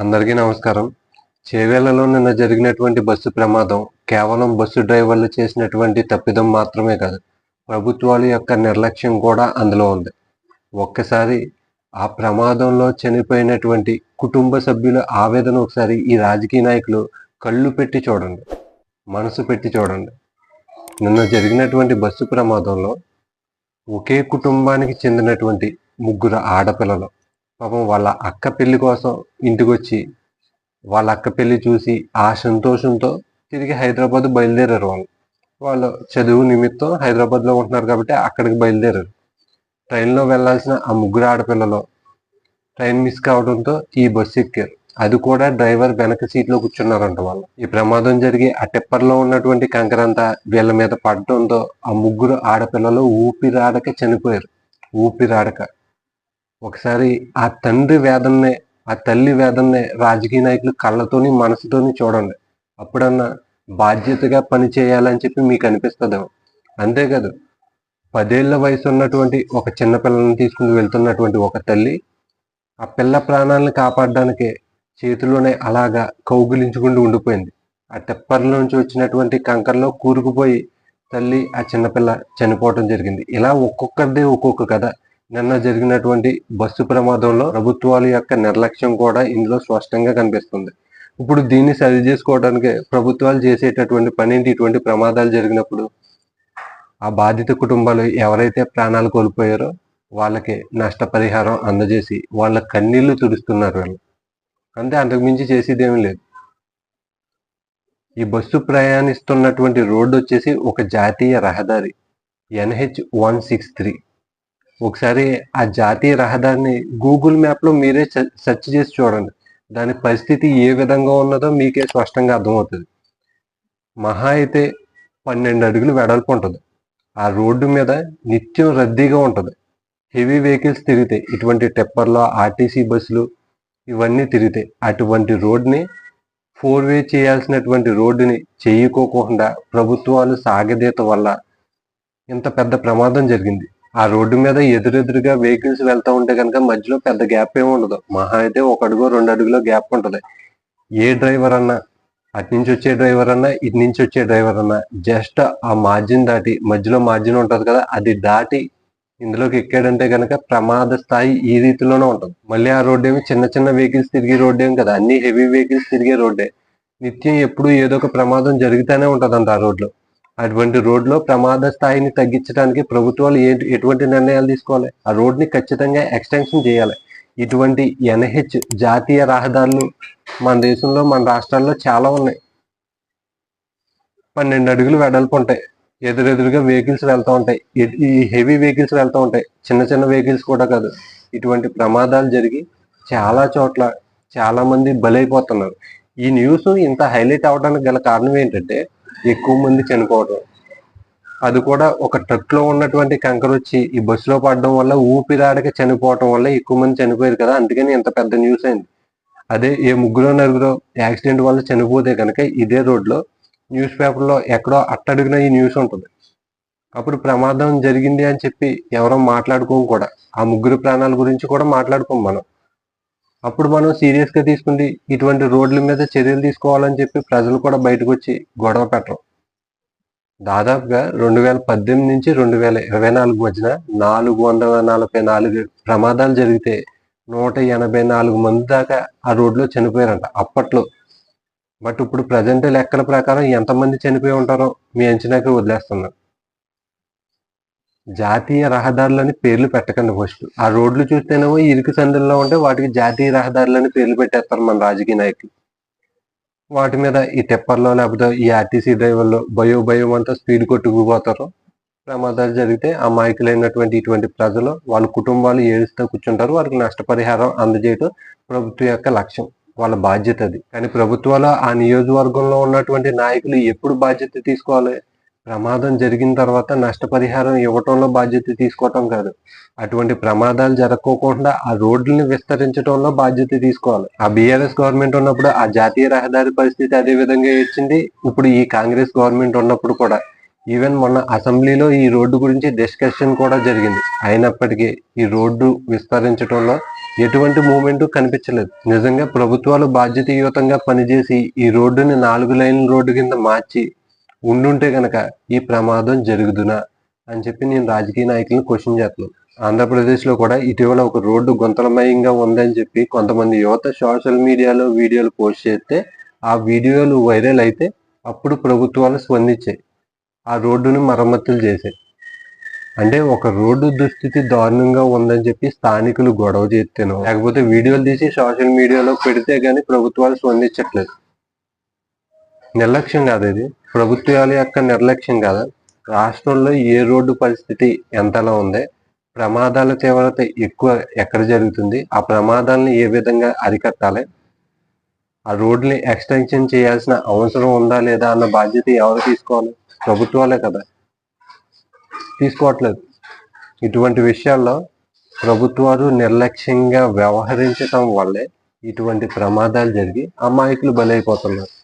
అందరికీ నమస్కారం. చేవేళ్ళలో నిన్న జరిగినటువంటి బస్సు ప్రమాదం కేవలం బస్సు డ్రైవర్లు చేసినటువంటి తప్పిదం మాత్రమే కాదు ప్రభుత్వాల యొక్క నిర్లక్ష్యం కూడా అందులో ఉంది. ఒక్కసారి ఆ ప్రమాదంలో చనిపోయినటువంటి కుటుంబ సభ్యుల ఆవేదన ఒకసారి ఈ రాజకీయ నాయకులు కళ్ళు పెట్టి చూడండి మనసు పెట్టి చూడండి. నిన్న జరిగినటువంటి బస్సు ప్రమాదంలో ఒకే కుటుంబానికి చెందినటువంటి ముగ్గురు ఆడపిల్లలు పాపం వాళ్ళ అక్క పెళ్ళి కోసం ఇంటికి వచ్చి వాళ్ళ అక్క పెళ్ళి చూసి ఆ సంతోషంతో తిరిగి హైదరాబాద్ బయలుదేరారు వాళ్ళు. వాళ్ళు చదువు నిమిత్తం హైదరాబాద్లో ఉంటున్నారు కాబట్టి అక్కడికి బయలుదేరారు. ట్రైన్లో వెళ్ళాల్సిన ఆ ముగ్గురు ఆడపిల్లలు ట్రైన్ మిస్ కావడంతో ఈ బస్సు ఎక్కారు. అది కూడా డ్రైవర్ వెనక సీట్లో కూర్చున్నారంట వాళ్ళు. ఈ ప్రమాదం జరిగి ఆ టెప్పర్లో ఉన్నటువంటి కంకరంతా వీళ్ళ మీద పడటంతో ఆ ముగ్గురు ఆడపిల్లలు ఊపిరాడక చనిపోయారు. ఊపిరాడక. ఒకసారి ఆ తండ్రి వేదన్నే ఆ తల్లి వేదన్నే రాజకీయ నాయకులు కళ్ళతోని మనసుతోని చూడండి. అప్పుడన్నా బాధ్యతగా పని చేయాలని చెప్పి మీకు అనిపిస్తుందేమో. అంతేకాదు పదేళ్ళ వయసు ఉన్నటువంటి ఒక చిన్న పిల్లల్ని తీసుకుని వెళ్తున్నటువంటి ఒక తల్లి ఆ పిల్ల ప్రాణాలను కాపాడడానికి చేతిలోనే అలాగా కౌగిలించుకుంటూ ఉండిపోయింది. ఆ టెప్పర్ల వచ్చినటువంటి కంకర్లో కూరుకుపోయి తల్లి ఆ చిన్నపిల్ల చనిపోవటం జరిగింది. ఇలా ఒక్కొక్కరిదే ఒక్కొక్క కథ. నిన్న జరిగినటువంటి బస్సు ప్రమాదంలో ప్రభుత్వాల యొక్క నిర్లక్ష్యం కూడా ఇందులో స్పష్టంగా కనిపిస్తుంది. ఇప్పుడు దీన్ని సరి చేసుకోవడానికి ప్రభుత్వాలు చేసేటటువంటి పనింటి? ఇటువంటి ప్రమాదాలు జరిగినప్పుడు ఆ బాధిత కుటుంబాలు ఎవరైతే ప్రాణాలు కోల్పోయారో వాళ్ళకి నష్టపరిహారం అందజేసి వాళ్ళ కన్నీళ్ళు తుడుస్తున్నారు వాళ్ళు. అంతే అంతకుమించి చేసేది ఏమీ లేదు. ఈ బస్సు ప్రయాణిస్తున్నటువంటి రోడ్డు వచ్చేసి ఒక జాతీయ రహదారి ఎన్హెచ్ వన్ సిక్స్ త్రీ. ఒకసారి ఆ జాతీయ రహదారిని గూగుల్ మ్యాప్లో మీరే సెర్చ్ చేసి చూడండి. దాని పరిస్థితి ఏ విధంగా ఉన్నదో మీకే స్పష్టంగా అర్థమవుతుంది. మహా అయితే పన్నెండు అడుగులు వెడల్పు ఉంటుంది. ఆ రోడ్డు మీద నిత్యం రద్దీగా ఉంటుంది. హెవీ వెహికల్స్ తిరిగితే ఇటువంటి టెప్పర్లో ఆర్టీసీ బస్సులు ఇవన్నీ తిరిగితే అటువంటి రోడ్ని ఫోర్ వే చేయాల్సినటువంటి రోడ్డుని చేయుకోకుండా ప్రభుత్వాలు సాగదీత వల్ల ఇంత పెద్ద ప్రమాదం జరిగింది. ఆ రోడ్డు మీద ఎదురెదురుగా వెహికల్స్ వెళ్తూ ఉంటే కనుక మధ్యలో పెద్ద గ్యాప్ ఏమి ఉండదు. మహా అయితే ఒక అడుగు రెండు అడుగులో గ్యాప్ ఉంటుంది. ఏ డ్రైవర్ అన్నా అటు నుంచి వచ్చే డ్రైవర్ అన్నా ఇటు నుంచి వచ్చే డ్రైవర్ అన్నా జస్ట్ ఆ మార్జిన్ దాటి మధ్యలో మార్జిన్ ఉంటుంది కదా అది దాటి ఇందులోకి ఎక్కాడంటే కనుక ప్రమాద స్థాయి ఈ రీతిలోనే ఉంటుంది. మళ్ళీ ఆ రోడ్డు ఏమి చిన్న చిన్న వెహికల్స్ తిరిగే రోడ్డు ఏమి కదా అన్ని హెవీ వెహికల్స్ తిరిగే రోడ్డే. నిత్యం ఎప్పుడు ఏదో ఒక ప్రమాదం జరుగుతూనే ఉంటుందంట ఆ రోడ్లో. అటువంటి రోడ్లో ప్రమాద స్థాయిని తగ్గించడానికి ప్రభుత్వాలు ఏంటి ఎటువంటి నిర్ణయాలు తీసుకోవాలి? ఆ రోడ్ని ఖచ్చితంగా ఎక్స్టెన్షన్ చేయాలి. ఇటువంటి ఎన్హెచ్ జాతీయ రహదారులు మన దేశంలో మన రాష్ట్రాల్లో చాలా ఉన్నాయి. పన్నెండు అడుగులు వెడల్పు ఉంటాయి. ఎదురెదురుగా వెహికల్స్ వెళ్తూ ఉంటాయి. ఈ హెవీ వెహికల్స్ వెళ్తూ ఉంటాయి. చిన్న చిన్న వెహికల్స్ కూడా కాదు. ఇటువంటి ప్రమాదాలు జరిగి చాలా చోట్ల చాలా మంది బలైపోతున్నారు. ఈ న్యూస్ ఇంత హైలైట్ అవడానికి గల కారణం ఏంటంటే ఎక్కువ మంది చనిపోవడం అది కూడా ఒక ట్రక్లో ఉన్నటువంటి కంకర వచ్చి ఈ బస్సులో పడడం వల్ల ఊపిరాడక చనిపోవడం వల్ల ఎక్కువ మంది చనిపోయారు కదా అందుకని ఇంత పెద్ద న్యూస్ అయింది. అదే ఏ ముగ్గురు నలుగురు యాక్సిడెంట్ వల్ల చనిపోతే కనుక ఇదే రోడ్లో న్యూస్ పేపర్లో ఎక్కడో అట్టడుగున ఈ న్యూస్ ఉంటుంది. అప్పుడు ప్రమాదం జరిగింది అని చెప్పి ఎవరో మాట్లాడుకోము కూడా. ఆ ముగ్గురు ప్రాణాల గురించి కూడా మాట్లాడుకోము మనం. అప్పుడు మనం సీరియస్గా తీసుకుంది ఇటువంటి రోడ్ల మీద చర్యలు తీసుకోవాలని చెప్పి ప్రజలు కూడా బయటకు వచ్చి గొడవ పెట్టరు దాదాపుగా రెండు వేల పద్దెనిమిది నుంచి రెండు వేల ఇరవై నాలుగు మధ్యన నాలుగు వందల నలభై నాలుగు ప్రమాదాలు జరిగితే నూట ఎనభై నాలుగు మంది దాకా ఆ రోడ్లో చనిపోయారంట అప్పట్లో. బట్ ఇప్పుడు ప్రజెంట్ లెక్కల ప్రకారం ఎంతమంది చనిపోయి ఉంటారో మీ అంచనాకి వదిలేస్తున్నాను. జాతీయ రహదారులని పేర్లు పెట్టకండి ఫస్ట్. ఆ రోడ్లు చూస్తేనేమో ఇరుకు సందుల్లో ఉంటే వాటికి జాతీయ రహదారులని పేర్లు పెట్టేస్తారు మన రాజకీయ నాయకులు. వాటి మీద ఈ టెప్పర్లో లేకపోతే ఈ ఆర్టీసీ డ్రైవర్లో భయో భయం అంతా స్పీడ్ కొట్టుకుపోతారు. ప్రమాదాలు జరిగితే ఆ మాయకులైనటువంటి ఇటువంటి ప్రజలు వాళ్ళ కుటుంబాలు ఏడుస్తూ కూర్చుంటారు. వారికి నష్టపరిహారం అందజేయడం ప్రభుత్వం యొక్క లక్ష్యం వాళ్ళ బాధ్యత అది. కానీ ప్రభుత్వాలు ఆ నియోజకవర్గంలో ఉన్నటువంటి నాయకులు ఎప్పుడు బాధ్యత తీసుకోవాలి? ప్రమాదం జరిగిన తర్వాత నష్టపరిహారం ఇవ్వటంలో బాధ్యత తీసుకోవటం కాదు. అటువంటి ప్రమాదాలు జరగకోకుండా ఆ రోడ్లని విస్తరించడంలో బాధ్యత తీసుకోవాలి. ఆ బీఆర్ఎస్ గవర్నమెంట్ ఉన్నప్పుడు ఆ జాతీయ రహదారి పరిస్థితి అదే విధంగా ఇచ్చింది ఇప్పుడు ఈ కాంగ్రెస్ గవర్నమెంట్ ఉన్నప్పుడు కూడా ఈవెన్ మొన్న అసెంబ్లీలో ఈ రోడ్డు గురించి డిస్కషన్ కూడా జరిగింది. అయినప్పటికీ ఈ రోడ్డు విస్తరించడంలో ఎటువంటి మూమెంట్ కనిపించలేదు. నిజంగా ప్రభుత్వాలు బాధ్యతయుతంగా పనిచేసి ఈ రోడ్డుని నాలుగు లైన్ రోడ్డు కింద మార్చి ఉండుంటే గనక ఈ ప్రమాదం జరుగుదునా అని చెప్పి నేను రాజకీయ నాయకులను క్వశ్చన్ చేస్తున్నాను. ఆంధ్రప్రదేశ్లో కూడా ఇటీవల ఒక రోడ్డు గుంతలమయంగా ఉందని చెప్పి కొంతమంది యువత సోషల్ మీడియాలో వీడియోలు పోస్ట్ చేస్తే ఆ వీడియోలు వైరల్ అయితే అప్పుడు ప్రభుత్వాలు స్పందించాయి. ఆ రోడ్డును మరమ్మతులు చేశాయి. అంటే ఒక రోడ్డు దుస్థితి దారుణంగా ఉందని చెప్పి స్థానికులు గొడవ చేస్తేనో లేకపోతే వీడియోలు తీసి సోషల్ మీడియాలో పెడితే గానీ ప్రభుత్వాలు స్పందించట్లేదు. నిర్లక్ష్యం కాదు ఇది. ప్రభుత్వాల యొక్క నిర్లక్ష్యం కాదు. రాష్ట్రంలో ఏ రోడ్డు పరిస్థితి ఎంతలా ఉంది? ప్రమాదాల తీవ్రత ఎక్కువ ఎక్కడ జరుగుతుంది? ఆ ప్రమాదాలను ఏ విధంగా అరికట్టాలి? ఆ రోడ్ని ఎక్స్టెన్షన్ చేయాల్సిన అవసరం ఉందా లేదా అన్న బాధ్యత ఎవరు తీసుకోవాలి? ప్రభుత్వాలే కదా. తీసుకోవట్లేదు. ఇటువంటి విషయాల్లో ప్రభుత్వాలు నిర్లక్ష్యంగా వ్యవహరించటం వల్లే ఇటువంటి ప్రమాదాలు జరిగి అమాయకులు బలైపోతున్నారు.